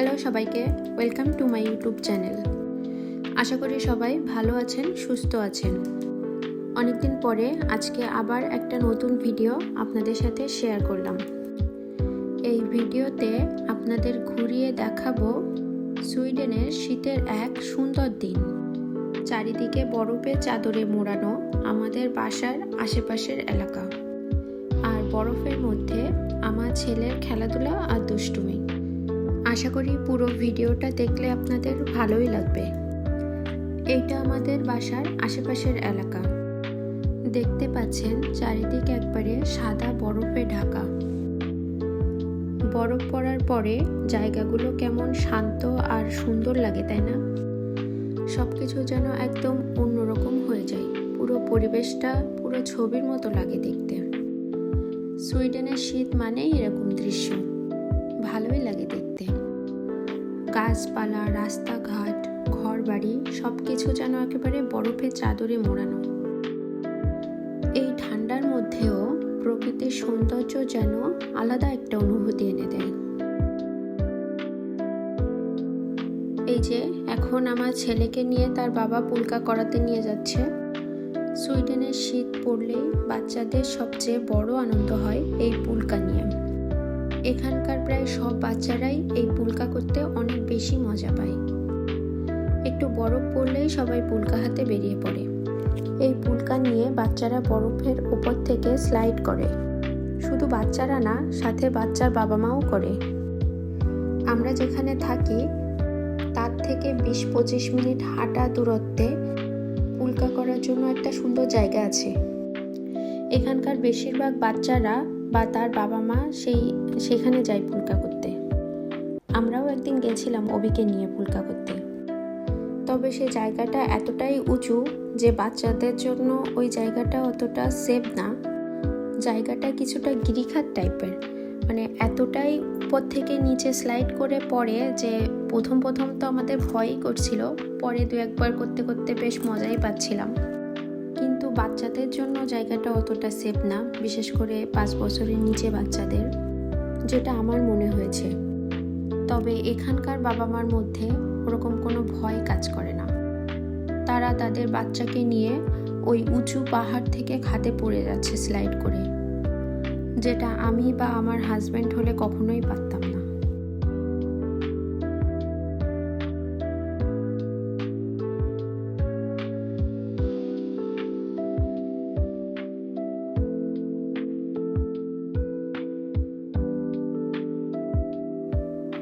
Hello সবাইকে welcome to my YouTube channel আশা করি সবাই ভালো আছেন, সুস্থ আছেন। অনেকদিন পরে আজকে আবার একটা নতুন ভিডিও আপনাদের সাথে শেয়ার করলাম। এই ভিডিওতে আপনাদের ঘুরিয়ে দেখাবো সুইডেনের শীতের এক সুন্দর দিন। চারিদিকে বরফে চাদরে মোড়ানো আমাদের বাসার আশেপাশের এলাকা। আর বরফের মধ্যে আমার ছেলের খেলাধুলা আর দুষ্টুমি। আশা করি পুরো ভিডিওটা দেখলে আপনাদের ভালোই লাগবে। এইটা আমাদের বাসার আশেপাশের এলাকা। দেখতে পাচ্ছেন চারিদিক একবারে সাদা বরফে ঢাকা। বরফ পড়ার পরে জায়গাগুলো কেমন শান্ত আর সুন্দর লাগে, তাই না? সব কিছু যেন একদম অন্যরকম হয়ে যায়। পুরো পরিবেশটা পুরো ছবির মতো লাগে দেখতে। সুইডেনের শীত মানেই এরকম দৃশ্য। ভালোই লাগে দেখতে। গাছপালা, রাস্তাঘাট ঘর বাড়ি সব কিছু যেন একেবারে বরফের চাদরে মোড়ানো। এই ঠান্ডার মধ্যেও প্রকৃতির সৌন্দর্য যেন আলাদা একটা অনুভূতি এনে দেয়। এই যে এখন আমার ছেলেকে নিয়ে তার বাবা পুলকা করাতে নিয়ে যাচ্ছে। সুইডেনের শীত পড়লেই বাচ্চাদের সবচেয়ে বড় আনন্দ হয় এই পুলকা নিয়ে। এখানকার প্রায় সব বাচ্চারাই এই পুলকা করতে অনেক বেশি মজা পায়। একটু বরফ পড়লেই সবাই পুলকা হাতে বেরিয়ে পড়ে। এই পুলকা নিয়ে বাচ্চারা বরফের উপর থেকে স্লাইড করে। শুধু বাচ্চারা না, সাথে বাচ্চার বাবা মাও করে। আমরা যেখানে থাকি, তার থেকে বিশ পঁচিশ মিনিট হাঁটা দূরত্বে পুলকা করার জন্য একটা সুন্দর জায়গা আছে। এখানকার বেশিরভাগ বাচ্চারা বা তার বাবা মা সেই, সেখানে যায় পুলকা করতে। আমরাও একদিন গেছিলাম অবিকে নিয়ে পুলকা করতে। তবে সে জায়গাটা এতটাই উঁচু যে বাচ্চাদের জন্য ওই জায়গাটা অতটা সেফ না। জায়গাটা কিছুটা গিরিখাত টাইপের। মানে এতটাই উপর থেকে নিচে স্লাইড করে পড়ে যে প্রথম প্রথম তো আমাদের ভয়ই করছিল। পরে দু একবার করতে করতে বেশ মজাই পাচ্ছিলাম। বাচ্চাদের জন্য জায়গাটা অতটা সেফ না, বিশেষ করে পাঁচ বছরের নিচে বাচ্চাদের, যেটা আমার মনে হয়েছে। তবে এখানকার বাবা মার মধ্যে ওরকম কোনো ভয় কাজ করে না। তারা তাদের বাচ্চাকে নিয়ে ওই উঁচু পাহাড় থেকে খাতে পড়ে যাচ্ছে স্লাইড করে, যেটা আমি বা আমার হাজব্যান্ড হলে কখনোই পারতাম না।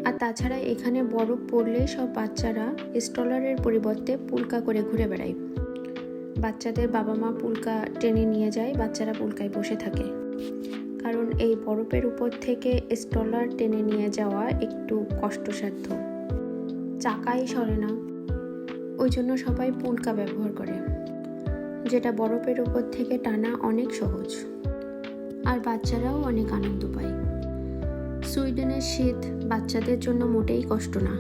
আর তাছাড়া এখানে বরফ পড়লে সব বাচ্চারা স্টলারের পরিবর্তে পুলকা করে ঘুরে বেড়ায়। বাচ্চাদের বাবা মা পুলকা টেনে নিয়ে যায়, বাচ্চারা পুলকায় বসে থাকে। কারণ এই বরফের উপর থেকে স্টলার টেনে নিয়ে যাওয়া একটু কষ্টসাধ্য। চাকাই সরে না। ওই জন্য সবাই পুলকা ব্যবহার করে। যেটা বরফের উপর থেকে টানা অনেক সহজ। আর বাচ্চারাও অনেক আনন্দ পায়। সুইডেনের শীত বাচ্চাদের জন্য মোটেই কষ্ট না।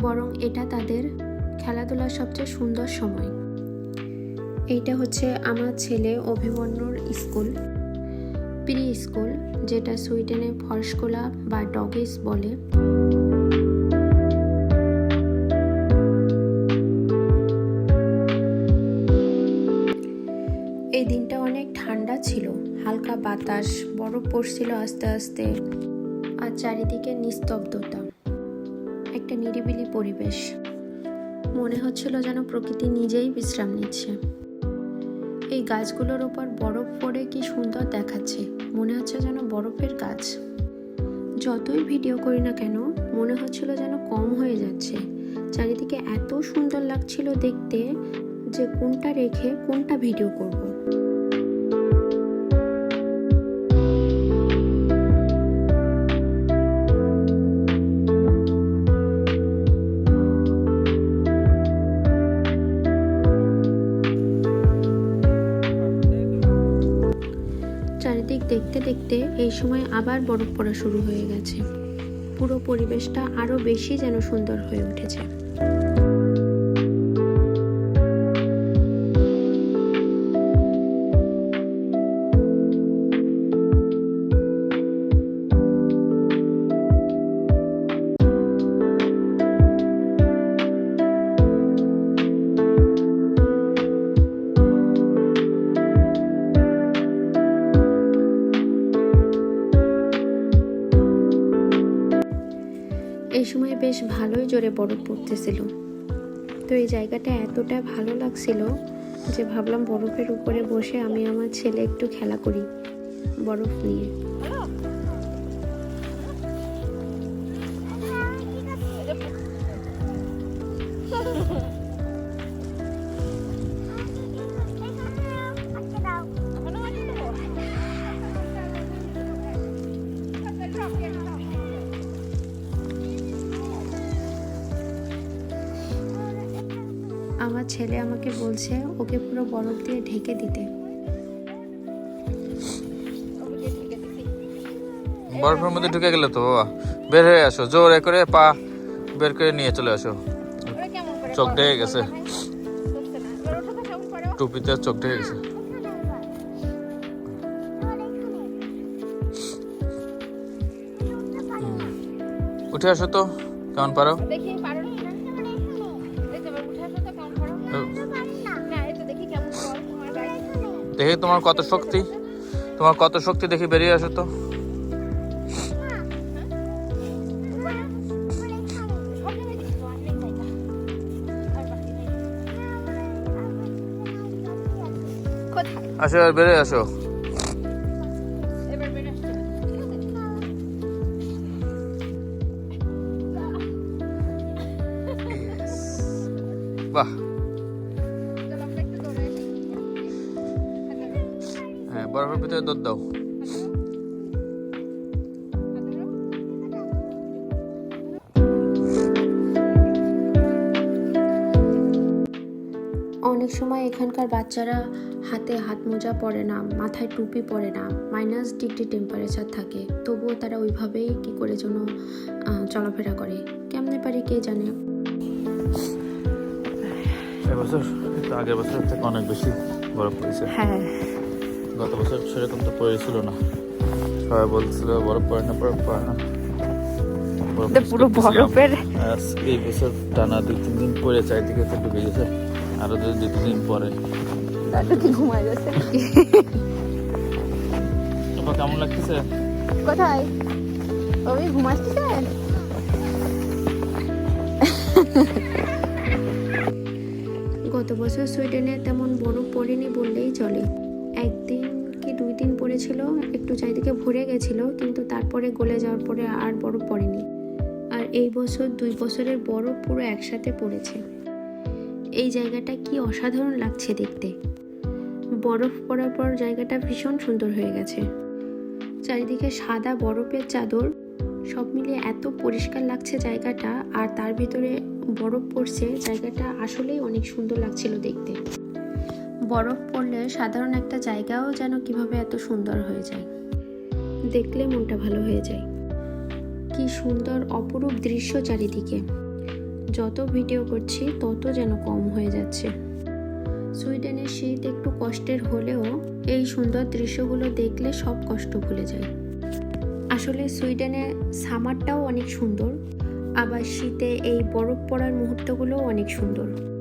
বরং এটা তাদের খেলাধুলার সবচেয়ে সুন্দর সময়। এইটা হচ্ছে আমার ছেলে অভিমন্যুর স্কুল। প্রি স্কুল যেটা সুইডেনে ফরসকোলা বা ডগিস বলে। এই দিনটা অনেক ঠান্ডা ছিল, হালকা বাতাস, বরফ পড়ছিল আস্তে আস্তে। আর চারিদিকে নিস্তব্ধতা। একটা নিরিবিলি পরিবেশ। মনে হচ্ছিল যেন প্রকৃতি নিজেই বিশ্রাম নিচ্ছে। এই গাছগুলোর ওপর বরফ পড়ে কি সুন্দর দেখাচ্ছে। মনে হচ্ছে যেন বরফের গাছ। যতই ভিডিও করি না কেন, মনে হচ্ছিল যেন কম হয়ে যাচ্ছে। চারিদিকে এত সুন্দর লাগছিল দেখতে যে কোনটা রেখে কোনটা ভিডিও করব। চারিদিক দেখতে দেখতে এই সময় আবার বরফ পড়া শুরু হয়ে গেছে। পুরো পরিবেশটা আরও বেশি যেন সুন্দর হয়ে উঠেছে। বেশ ভালোই জোরে বরফ পড়তেছিল। তো এই জায়গাটা এতটা ভালো লাগছিল যে ভাবলাম বরফের উপরে বসে আমি আমার ছেলে একটু খেলা করি, বরফ নিয়ে। ছেলে আমাকে বলছে ওকে পুরো বরফ দিয়ে ঢেকে দিতে। বরফের মধ্যে ঢুকে গেলে তো বাবা বের হয়ে আসো জোরে করে পা বের করে নিয়ে চলে আসো। চোখ ঢেকে গেছে। টুপিতে চোখ ঢেকে গেছে। উঠে আসো তো কেমন পারো? দেখি তোমার কত শক্তি। তোমার কত শক্তি দেখি বেরিয়ে আসো তো। আসো আর বেরিয়ে আসো। ভিতরে দৌড় দাও। অনেক সময় এখানকার বাচ্চারা হাতে হাত মোজা পরে না মাথায় টুপি পরে না মাইনাস ডিগ্রি টেম্পারেচার থাকে। তবুও তারা ওইভাবেই কি করে যেন চলাফেরা করে। কেমনে পারি কে জানে? এবছর আগের বছর থেকে অনেক বেশি বরফ পড়েছে। হ্যাঁ। গত বছর সেরকম তো পড়েছিল না। সবাই বলছিল বরফ পড়ে না বরফ পড়ে না। পুরো বরফের। এই বছর টানা দুই তিন দিন পরে চারিদিকে তো ডুবে গেছে। আরও যদি দুই তিন দিন পরে দাদু কি ঘুমায় যাচ্ছে তোমার কেমন লাগতেছে? কোথায়? ওই ঘুমাচ্ছিস গত বছর সুইডেনে তেমন বরফ পড়েনি বললেই চলে। একদিন পড়েছিল একটু চারিদিকে ভরে গেছিল, কিন্তু তারপরে গলে যাওয়ার পরে আর বরফ পড়েনি। আর এই বছর দুই বছরের বরফ পুরো একসাথে পড়েছে। এই জায়গাটা কি অসাধারণ লাগছে দেখতে। বরফ পড়ার পর জায়গাটা ভীষণ সুন্দর হয়ে গেছে। চারিদিকে সাদা বরফের চাদর, সব মিলিয়ে এত পরিষ্কার লাগছে জায়গাটা, আর তার ভিতরে বরফ পড়ছে, জায়গাটা আসলেই অনেক সুন্দর লাগছিল দেখতে। বরফ পড়লে সাধারণ একটা জায়গাও যেন কীভাবে এত সুন্দর হয়ে যায়। দেখলে মনটা ভালো হয়ে যায়। কি সুন্দর অপরূপ দৃশ্য চারিদিকে। যত ভিডিও করছি, তত যেন কম হয়ে যাচ্ছে। সুইডেনের শীত একটু কষ্টের হলেও এই সুন্দর দৃশ্যগুলো দেখলে সব কষ্ট ভুলে যায়। আসলে সুইডেনে সামারটাও অনেক সুন্দর, আবার শীতে এই বরফ পড়ার মুহূর্তগুলোও অনেক সুন্দর।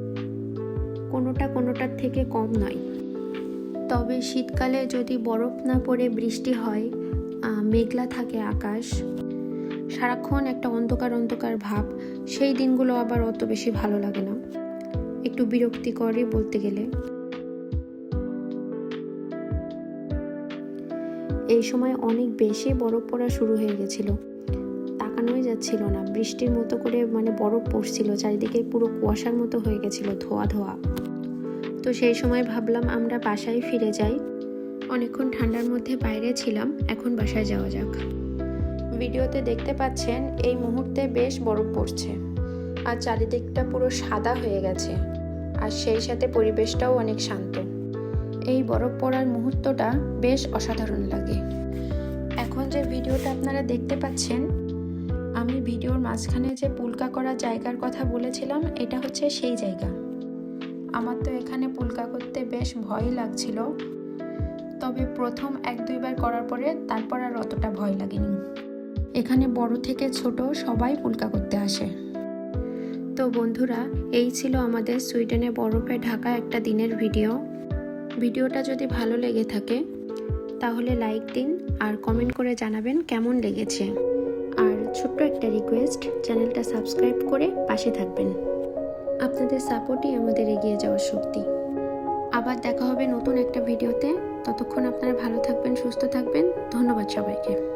কোনোটা কোনোটার থেকে কম নয়। তবে শীতকালে যদি বরফ না পড়ে বৃষ্টি হয় মেঘলা থাকে আকাশ। সারাক্ষণ একটা অন্ধকার অন্ধকার ভাব, সেই দিনগুলো আবার অত বেশি ভালো লাগে না। একটু বিরক্তিকরই বলতে গেলে। এই সময় অনেক বেশি বরফ পড়া শুরু হয়ে গেছিল। যাচ্ছিল না। বৃষ্টির মতো করে মানে বরফ পড়ছিল, চারিদিকে পুরো কুয়াশার মতো হয়ে গেছিল ধোয়া ধোয়া। তো সেই সময় ভাবলাম আমরা বাসায় ফিরে যাই। অনেকক্ষণ ঠান্ডার মধ্যে বাইরে ছিলাম, এখন বাসায় যাওয়া যাক। ভিডিওতে দেখতে পাচ্ছেন, এই মুহূর্তে বেশ বরফ পড়ছে আর চারিদিকটা পুরো সাদা হয়ে গেছে আর সেই সাথে পরিবেশটাও অনেক শান্ত। এই বরফ পড়ার মুহূর্তটা বেশ অসাধারণ লাগে। এখন যে ভিডিওটা আপনারা দেখতে পাচ্ছেন আমি ভিডিওর মাঝখানে যে পুলকা করা জায়গার কথা বলেছিলাম, এটা হচ্ছে সেই জায়গা। আমার তো এখানে পুলকা করতে বেশ ভয় লাগছিল। তবে প্রথম এক দুইবার করার পরে তারপর আর অতটা ভয় লাগেনি। এখানে বড় থেকে ছোট সবাই পুলকা করতে আসে। তো বন্ধুরা, এই ছিল আমাদের সুইডেনে বরফে ঢাকা একটা দিনের ভিডিও। ভিডিওটা যদি ভালো লেগে থাকে, তাহলে লাইক দিন আর কমেন্ট করে জানাবেন কেমন লেগেছে। আর ছোট্ট একটা রিকোয়েস্ট চ্যানেলটা সাবস্ক্রাইব করে পাশে থাকবেন। আপনাদের সাপোর্টই আমাদের এগিয়ে যাওয়ার শক্তি। আবার দেখা হবে নতুন একটা ভিডিওতে ততক্ষণ আপনারা ভালো থাকবেন, সুস্থ থাকবেন। ধন্যবাদ সবাইকে।